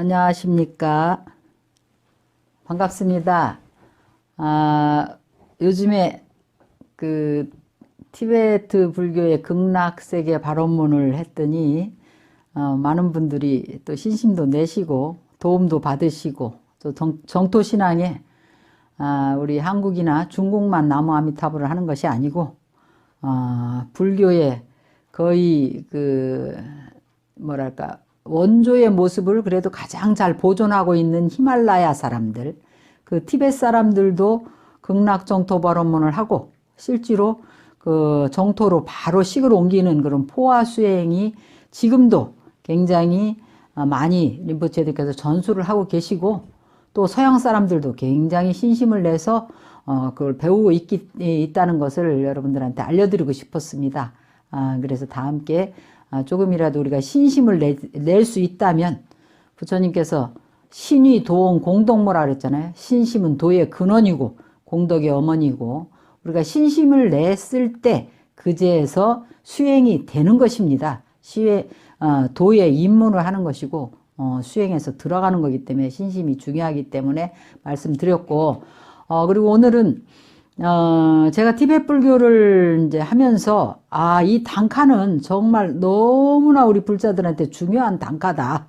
안녕하십니까. 반갑습니다. 아, 요즘에 그 티베트 불교의 극락세계 발언문을 했더니 어, 많은 분들이 또 신심도 내시고 도움도 받으시고 또 정, 정토신앙에 아, 우리 한국이나 중국만 나무 아미타불을 하는 것이 아니고 어, 불교의 거의 그 뭐랄까 원조의 모습을 그래도 가장 잘 보존하고 있는 히말라야 사람들, 그 티벳 사람들도 극락 정토 발언문을 하고 실제로 그 정토로 바로 식을 옮기는 그런 포화 수행이 지금도 굉장히 많이 림포체들께서 전수를 하고 계시고 또 서양 사람들도 굉장히 신심을 내서 어, 그걸 배우고 있기, 있다는 것을 여러분들한테 알려드리고 싶었습니다. 아, 그래서 다 함께 아, 조금이라도 우리가 신심을 낼 수 있다면 부처님께서 신이 도원 공덕모라 그랬잖아요. 신심은 도의 근원이고 공덕의 어머니고 우리가 신심을 냈을 때 그제에서 수행이 되는 것입니다. 시회, 어, 도의 입문을 하는 것이고 어, 수행에서 들어가는 거기 때문에 신심이 중요하기 때문에 말씀드렸고 어, 그리고 오늘은 어, 제가 티베트 불교를 이제 하면서, 아, 이 단카는 정말 너무나 우리 불자들한테 중요한 단카다.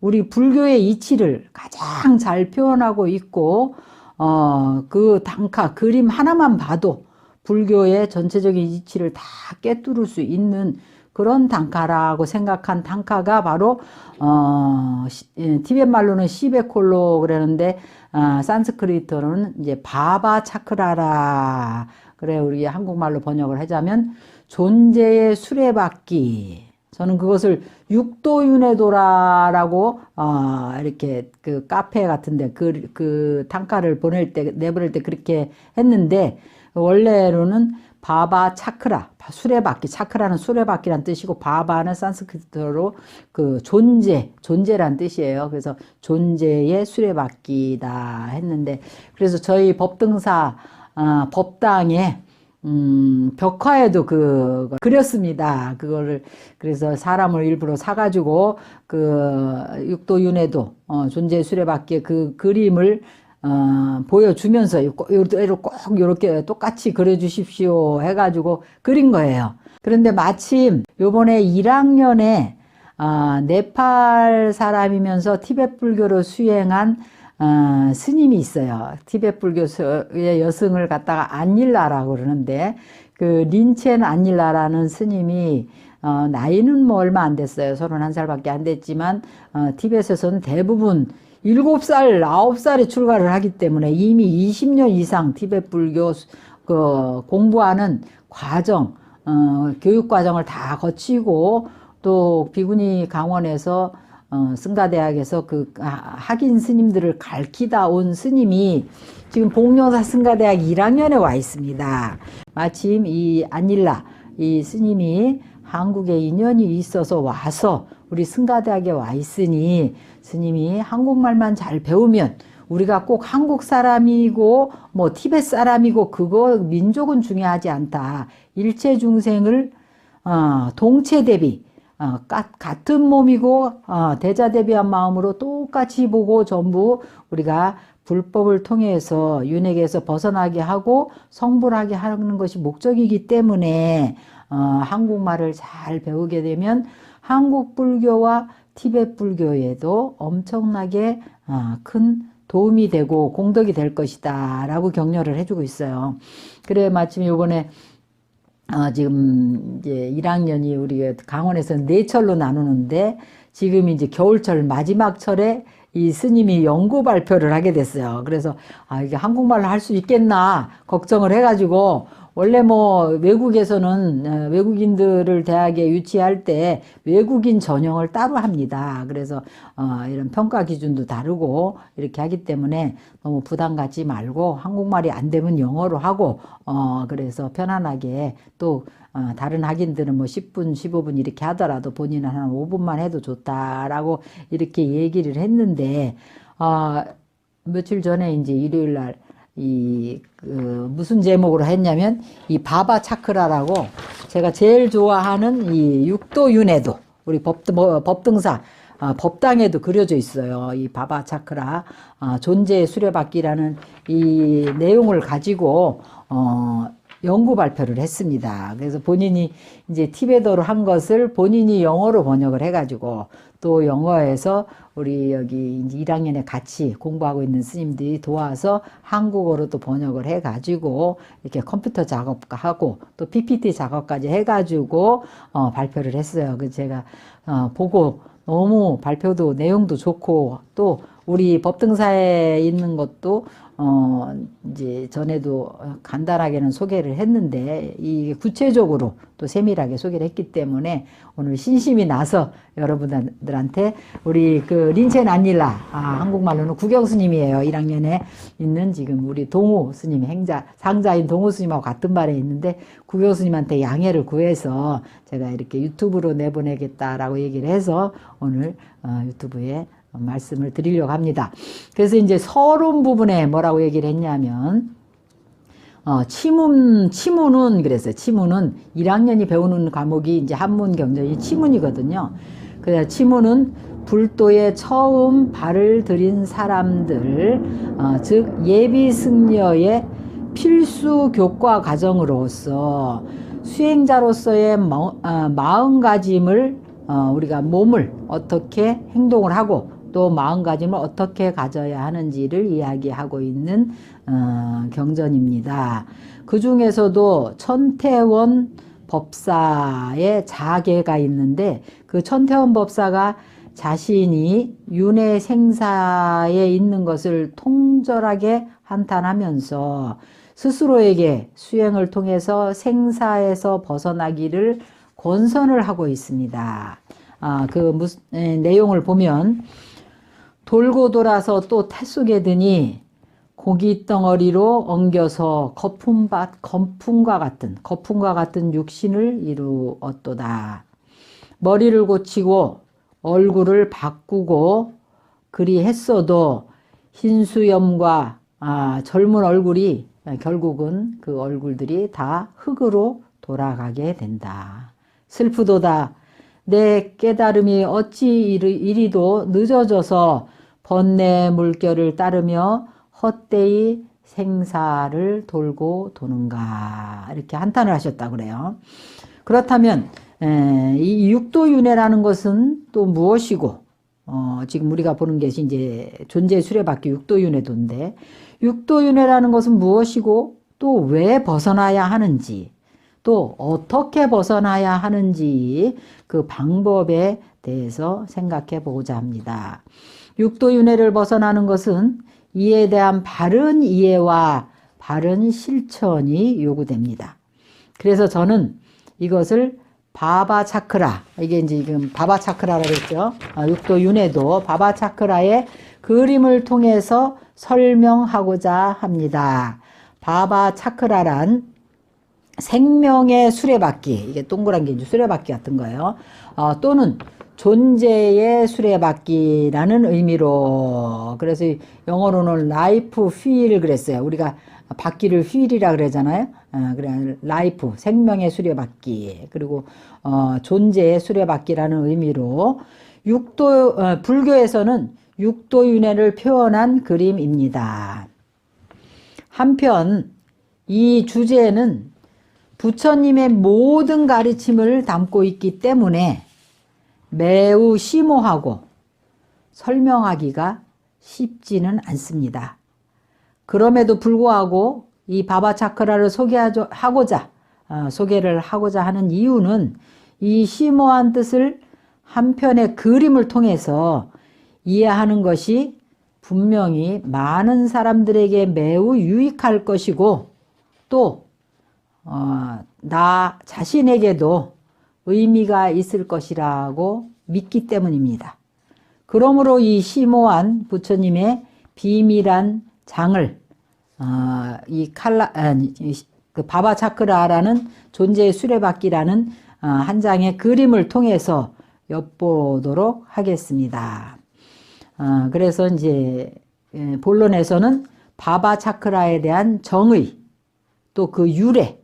우리 불교의 이치를 가장 잘 표현하고 있고, 어, 그 단카, 그림 하나만 봐도 불교의 전체적인 이치를 다 꿰뚫을 수 있는 그런 단카라고 생각한 단카가 바로, 어, 시, 예, 티벳 말로는 시베콜로 그러는데, 아, 산스크리트로는 이제 바바 차크라라. 그래, 우리 한국말로 번역을 하자면 존재의 수레바퀴. 저는 그것을 육도윤회도라라고, 어, 이렇게 그 카페 같은데 그, 그 단가를 보낼 때, 내보낼 때 그렇게 했는데, 원래로는 바바 차크라, 수레바퀴, 차크라는 수레바퀴란 뜻이고 바바는 산스크리트로 그 존재, 존재란 뜻이에요. 그래서 존재의 수레바퀴다 했는데 그래서 저희 법등사 어, 법당에 음, 벽화에도 그, 그렸습니다. 그거를, 그래서 사람을 일부러 사가지고, 그, 육도윤회도, 어, 존재 수레바퀴의 그 그림을 어, 보여주면서 요대로 꼭 이렇게 똑같이 그려주십시오 해가지고 그린 거예요. 그런데 마침 요번에 1학년에 어, 네팔 사람이면서 티베트 불교로 수행한 어, 스님이 있어요. 티베트 불교의 여승을 갖다가 안일라라고 그러는데 그 린첸 안일라라는 스님이 어, 나이는 뭐 얼마 안 됐어요. 31살밖에 안 됐지만 어, 티벳에서는 대부분 일곱 살 아홉 살에 출가를 하기 때문에 이미 20년 이상 티베트 불교 그 공부하는 과정, 어, 교육 과정을 다 거치고 또 비구니 강원에서 어, 승가대학에서 그 학인 스님들을 가르치다 온 스님이 지금 복령사 승가대학 1학년에 와 있습니다. 마침 이 안일라 이 스님이 한국에 인연이 있어서 와서 우리 승가대학에 와 있으니 스님이 한국말만 잘 배우면 우리가 꼭 한국 사람이고 뭐 티벳 사람이고 그거 민족은 중요하지 않다. 일체 중생을 어, 동체 대비 어, 까, 같은 몸이고 어, 대자 대비한 마음으로 똑같이 보고 전부 우리가 불법을 통해서 윤회에서 벗어나게 하고 성불하게 하는 것이 목적이기 때문에 어, 한국말을 잘 배우게 되면 한국 불교와 티베트 불교에도 엄청나게 어, 큰 도움이 되고 공덕이 될 것이다 라고 격려를 해주고 있어요. 그래 마침 요번에 어, 지금 이제 1학년이 우리 강원에서 네 철로 나누는데 지금 이제 겨울철 마지막 철에 이 스님이 연구 발표를 하게 됐어요. 그래서 아 이게 한국말로 할 수 있겠나 걱정을 해가지고 원래 뭐 외국에서는 어, 외국인들을 대학에 유치할 때 외국인 전형을 따로 합니다. 그래서 어 이런 평가 기준도 다르고 이렇게 하기 때문에 너무 부담 갖지 말고 한국말이 안 되면 영어로 하고 어 그래서 편안하게 또 어, 다른 학인들은 뭐 10분, 15분 이렇게 하더라도 본인은 한 5분만 해도 좋다라고 이렇게 얘기를 했는데 어 며칠 전에 이제 일요일 날 이, 그, 무슨 제목으로 했냐면, 이 바바 차크라라고 제가 제일 좋아하는 이 육도 윤회도, 우리 법, 뭐, 법등사, 어, 법당에도 그려져 있어요. 이 바바 차크라 어, 존재의 수레바퀴라는 이 내용을 가지고 어, 연구 발표를 했습니다. 그래서 본인이 이제 티베더로 한 것을 본인이 영어로 번역을 해가지고 또 영어에서 우리 여기 이제 1학년에 같이 공부하고 있는 스님들이 도와서 한국어로 또 번역을 해가지고 이렇게 컴퓨터 작업하고 또 PPT 작업까지 해가지고 어, 발표를 했어요. 그 제가 어, 보고 너무 발표도 내용도 좋고 또 우리 법등사에 있는 것도 어 이제 전에도 간단하게는 소개를 했는데 이게 구체적으로 또 세밀하게 소개를 했기 때문에 오늘 신심이 나서 여러분들한테 우리 그 린첸 안닐라 아 한국말로는 구경 스님이에요. 1학년에 있는 지금 우리 동우 스님 행자 상자인 동우 스님하고 같은 말에 있는데 구경 스님한테 양해를 구해서 제가 이렇게 유튜브로 내보내겠다라고 얘기를 해서 오늘 어, 유튜브에 말씀을 드리려고 합니다. 그래서 이제 서론 부분에 뭐라고 얘기를 했냐면, 어, 치문, 치문은 그랬어요. 치문은 1학년이 배우는 과목이 이제 한문 경전이 치문이거든요. 그래서 치문은 불도에 처음 발을 들인 사람들, 어, 즉 예비 승려의 필수 교과 과정으로서 수행자로서의 마, 마음가짐을 어, 우리가 몸을 어떻게 행동을 하고 또 마음가짐을 어떻게 가져야 하는지를 이야기하고 있는 어, 경전입니다. 그 중에서도 천태원 법사의 자계가 있는데 그 천태원 법사가 자신이 윤회 생사에 있는 것을 통절하게 한탄하면서 스스로에게 수행을 통해서 생사에서 벗어나기를 권선을 하고 있습니다. 아, 그 무슨 에, 내용을 보면 돌고 돌아서 또 태속에 드니 고기 덩어리로 엉겨서 거품밭 거품과 같은 거품과 같은 육신을 이루었도다. 머리를 고치고 얼굴을 바꾸고 그리 했어도 흰수염과 아, 젊은 얼굴이 결국은 그 얼굴들이 다 흙으로 돌아가게 된다. 슬프도다. 내 깨달음이 어찌 이리도 늦어져서 번뇌 물결을 따르며 헛되이 생사를 돌고 도는가 이렇게 한탄을 하셨다 그래요. 그렇다면 에, 이 육도윤회라는 것은 또 무엇이고 어, 지금 우리가 보는 것이 이제 존재 수레바퀴 육도윤회도인데 육도윤회라는 것은 무엇이고 또 왜 벗어나야 하는지 또 어떻게 벗어나야 하는지 그 방법에 대해서 생각해 보고자 합니다. 육도윤회를 벗어나는 것은 이에 대한 바른 이해와 바른 실천이 요구됩니다. 그래서 저는 이것을 바바 차크라 이게 이제 지금 바바 차크라라고 했죠. 아, 육도 윤회도 바바 차크라의 그림을 통해서 설명하고자 합니다. 바바 차크라란 생명의 수레바퀴 이게 동그란 게 이제 수레바퀴 같은 거예요. 어, 또는 존재의 수레바퀴라는 의미로 그래서 영어로는 라이프 휠 그랬어요. 우리가 바퀴를 휠이라 그러잖아요. 어, 그래 라이프 생명의 수레바퀴 그리고 어, 존재의 수레바퀴라는 의미로 육도 어, 불교에서는 육도윤회를 표현한 그림입니다. 한편 이 주제는 부처님의 모든 가르침을 담고 있기 때문에 매우 심오하고 설명하기가 쉽지는 않습니다. 그럼에도 불구하고 이 바바 차크라를 소개하고자 어, 소개를 하고자 하는 이유는 이 심오한 뜻을 한 편의 그림을 통해서 이해하는 것이 분명히 많은 사람들에게 매우 유익할 것이고 또 어, 나 자신에게도 의미가 있을 것이라고 믿기 때문입니다. 그러므로 이 심오한 부처님의 비밀한 장을 어, 이 칼라 아니, 그 바바 차크라라는 존재의 수레바퀴라는 어, 한 장의 그림을 통해서 엿보도록 하겠습니다. 어, 그래서 이제 예, 본론에서는 바바 차크라에 대한 정의 또 그 유래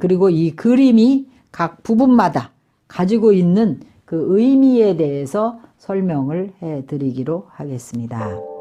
그리고 이 그림이 각 부분마다 가지고 있는 그 의미에 대해서 설명을 해 드리기로 하겠습니다.